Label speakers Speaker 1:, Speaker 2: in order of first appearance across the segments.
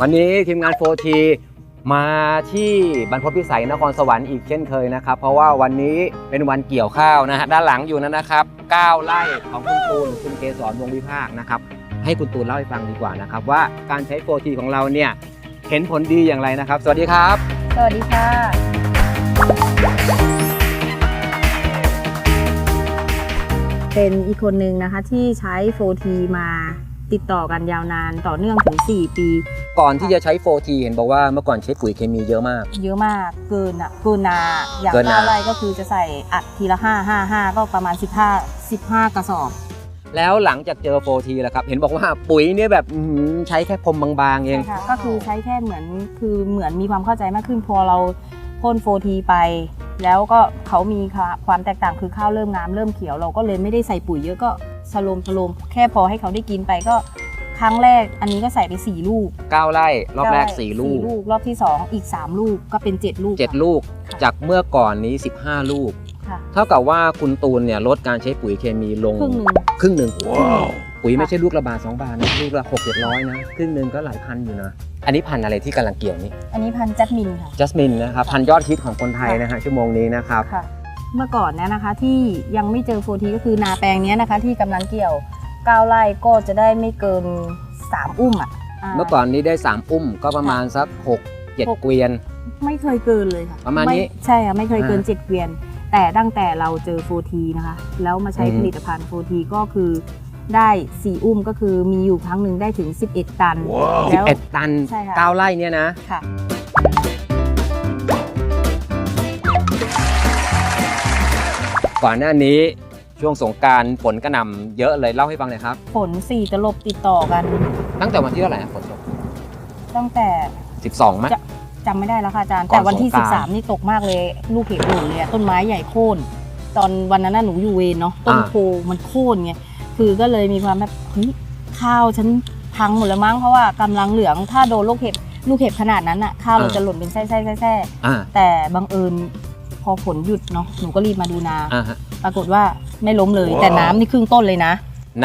Speaker 1: วันนี้ทีมงาน 4T มาที่บรรพตพิสัยนครสวรรค์อีกเช่นเคยนะครับ เพราะว่าวันนี้เป็นวันเกี่ยวข้าวนะฮะด้านหลังอยู่นั้นนะครับ9ไร่ของคุณตูนคุณเกษรวงวิภาคนะครับให้คุณตูนเล่าให้ฟังดีกว่านะครับ ว่าการใช้ 4T ของเราเนี่ยเห็นผลดีอย่างไรนะครับ สวัสดีครับ
Speaker 2: สวัสดีค่ะ เป็นอีกคนหนึ่งนะคะที่ใช้ 4T มาติดต่อกันยาวนานต่อเนื่องถึง 4 ปี
Speaker 1: ก่อนที่จะใช้ 4T เห็นบอกว่าเมื่อก่อนใช้ปุ๋ยเคมีเยอะมาก
Speaker 2: เยอะมากเกินอะเกินนาอย่าง
Speaker 1: เกินนา
Speaker 2: เก้าไร่ก็คือจะใส่อัดทีละ 5 5 5 ก็ประมาณ 15 15 กระสอบ
Speaker 1: แล้วหลังจากเจอ 4T แล้วครับ เห็นบอกว่าปุ๋ยเนี่ยแบบอื้อหือใช้แค่พรมบางๆเอง
Speaker 2: ใช่ค่ะก็คือใช้แค่เหมือนคือเหมือนมีความเข้าใจมากขึ้นพอเราพ่นโฟทีไป แล้วก็เขามีความแตกต่างคือข้าวเริ่มงามเริ่มเขียว เราก็เลยไม่ได้ใส่ปุ๋ยเยอะก็สโลมสโลมแค่พอให้เขาได้กินไปก็ครั้งแรกอันนี้ก็ใส่ไป 4 ลูก
Speaker 1: 9 ไร่ รอบแรก
Speaker 2: ได้
Speaker 1: 4ลูก
Speaker 2: ลูก รอบที่ 2 อีก 3 ลูกก็เป็น 7 ลูก
Speaker 1: 7 ลูก
Speaker 2: ค่ะ
Speaker 1: จากเมื่อก่อนนี้ 15 ลูก
Speaker 2: ค่ะ
Speaker 1: เท่ากับว่าคุณตูนเนี่ยลดการใช้ปุ๋ยเคมีลง
Speaker 2: ครึ่งหนึ่ง
Speaker 1: ครึ่งหนึ่ง ปุ๋ย
Speaker 2: ค่ะ
Speaker 1: ไม่ใช่ลูกละบาทสองบาทนะลูกละหกเจ็ดร้อยนะครึ่งหนึ่งก็หลายพันอยู่นะอันนี้พันธุ์อะไรที่กำลังเกี่ยวนี่
Speaker 2: อันนี้พันจัดมินค่ะ
Speaker 1: จัสมินนะครับพันธุ์ยอดฮิตของคนไทยนะฮะชั่วโมงนี้นะครับ
Speaker 2: ค่ะ เมื่อก่อนเนี่ยนะคะที่ยังไม่เจอโฟทีก็คือนาแปลงเนี้ยนะคะที่กำลังเกี่ยว9ไร่ก็จะได้ไม่เกิน 3 อุ้มอะา
Speaker 1: เมื่อก่อนนี้ได้ 3 อุ้มก็ประมาณสัก6
Speaker 2: หก
Speaker 1: 7เกวียน
Speaker 2: ไม่เคยเกินเลยค่ะ
Speaker 1: ประมาณนี้
Speaker 2: ไใช่ค่ะไม่เคยเกิน
Speaker 1: อ่า
Speaker 2: 7เกวียน แต่ตั้งแต่เราเจอโฟทีนะคะ แล้วมาใช้
Speaker 1: อืม
Speaker 2: ผลิตภัณฑ์โฟทีก็คือ ได้4อุ้มก็คือมีอยู่ครั้งหนึ่งได้ถึง 11 ตัน แล้ว
Speaker 1: 11 ตัน
Speaker 2: ใช่ค่ะ
Speaker 1: 9 ไร่เนี่ยนะ
Speaker 2: ค่ะ
Speaker 1: ก่อนหน้านี้ช่วงสงกรารฝนกระหน่ำเยอะเลยเล่าให้ฟังหน่อยครับ
Speaker 2: ฝนสี่ตลบติดต่อกัน
Speaker 1: ตั้งแต่วันที่เท่าไหร่นะฝนตก
Speaker 2: ตั้งแต่
Speaker 1: 12มั้ย
Speaker 2: จะจำไม่ได้แล้วค่ะอาจารย์
Speaker 1: ก่อน
Speaker 2: แต่วันที่
Speaker 1: สงกรานต์
Speaker 2: 13 นี่ตกมากเลย ลูกเห็บหล่นเลยอะต้นไม้ใหญ่โค่น ตอนวันนั้นน่ะหนูอยู่เวรเนาะต้น
Speaker 1: อ่า
Speaker 2: โพมันโค่นไง คือก็เลยมีความแบบเฮ้ยข้าวฉันพังหมดแล้วมั้งเพราะว่ากำลังเหลืองถ้าโดนลูกเห็บลูกเห็บขนาดนั้นอะข้าวเราจะหล่นเป็นแส้ๆแส้
Speaker 1: อ่า
Speaker 2: ๆแต่บังเอิญพอฝนหยุดเนาะหนูก็รีบมาดูนา
Speaker 1: อ่าฮะ
Speaker 2: ปรากฏว่าไม่ล้มเลย แต่น้ำนี่ครึ่งต้นเลยนะ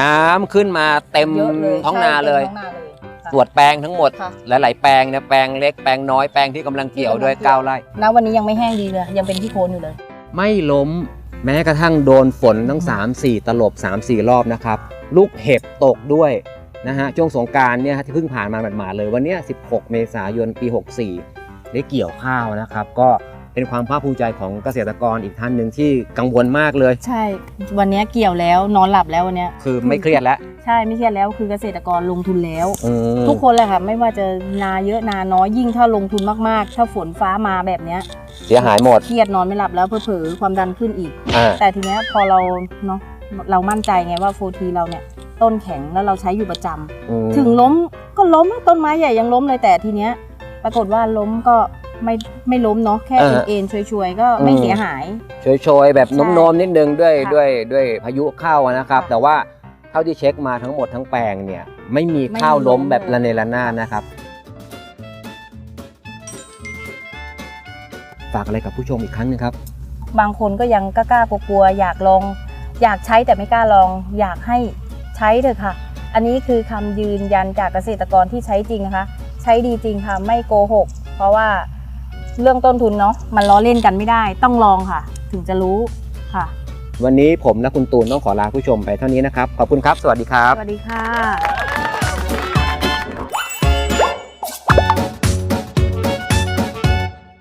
Speaker 1: น้ำขึ้นมาเต็ม
Speaker 2: เยอะเลย
Speaker 1: ท้องนา
Speaker 2: ใช่
Speaker 1: เลย
Speaker 2: ต็มท้องนาเลยค่ะ
Speaker 1: ตรวจแปลงทั้งหมด
Speaker 2: ค่ะ
Speaker 1: หลาย ๆ แปลงเนี่ยแปลงเล็กแปลงน้อยแปลงที่กำลังเกี่ยวด้วย
Speaker 2: ที่กำลังเกี่ยว
Speaker 1: 9ไร่
Speaker 2: ณวันนี้ยังไม่แห้งดีเลยยังเป็นที่โคนอยู่เลย
Speaker 1: ไม่ล้ม แม้กระทั่งโดนฝนทั้ง 3-4 ตลบ 3-4 รอบนะครับ ลูกเห็บตกด้วยนะฮะช่วงสงกรารเนี่ยฮะที่เพิ่งผ่านมาหมาดๆเลยวันเนี้ย16 เมษายนปี 64 ได้เกี่ยวข้าวนะครับ ก็เป็นความภาคภูมิใจของเกษตรกรอีกท่านหนึ่งที่กังวลมากเลย
Speaker 2: ใช่ วันนี้เกี่ยวแล้วนอนหลับแล้ววันเนี้ย
Speaker 1: คือไม่เครียดแล้ว
Speaker 2: ใช่ไม่เครียดแล้วคือเกษตรกรลงทุนแล้ว
Speaker 1: อืม
Speaker 2: ทุกคนเลยค่ะไม่ว่าจะนาเยอะนาน้อยยิ่งถ้าลงทุนมากๆ ถ้าฝนฟ้ามาแบบเนี้ย
Speaker 1: เสียหายหมด
Speaker 2: เครียดนอนไม่หลับแล้วเผลอๆความดันขึ้นอีก
Speaker 1: อ่า
Speaker 2: แต่ทีเนี้ยพอเราเนาะเรามั่นใจไงว่าโฟทีเราเนี่ยต้นแข็งแล้วเราใช้อยู่ประจำ
Speaker 1: อืม
Speaker 2: ถึงล้มก็ล้มต้นไม้ใหญ่ยังล้มเลยแต่ทีเนี้ยปรากฏว่าล้มก็ไม่ไม่ล้มเนาะแค่เอ็นๆช่วยๆก็ไม่เสียหาย
Speaker 1: โชยๆแบบ
Speaker 2: ใช่
Speaker 1: โน้มๆนิดนึงด้วย
Speaker 2: ค่ะ
Speaker 1: ด้วยด้วยพายุเข้าอะนะครับ
Speaker 2: ค่ะ
Speaker 1: แต่ว่า เท่าที่เช็คมาทั้งหมดทั้งแปลงเนี่ยไม่มีข้าวล้มแบบ
Speaker 2: ลย
Speaker 1: ระเนระนาดนะครับฝากอะไรกับผู้ชมอีกครั้งหนึงครับ
Speaker 2: บางคนก็ยังกล้ากลัวๆอยากลอง อยากใช้แต่ไม่กล้าลอง อยากให้ใช้เถอะค่ะ อันนี้คือคำยืนยันจากเกษตรกรที่ใช้จริงนะคะ ใช้ดีจริงค่ะ ไม่โกหก เพราะว่าเรื่องต้นทุนเนาะมันล้อเล่นกันไม่ได้ ต้องลองค่ะ ถึงจะรู้ค่ะ
Speaker 1: วันนี้ผมและคุณตูนต้องขอลาผู้ชมไปเท่านี้นะครับ ขอบคุณครับ สวัสดีครับ
Speaker 2: สวัสดีค่ะ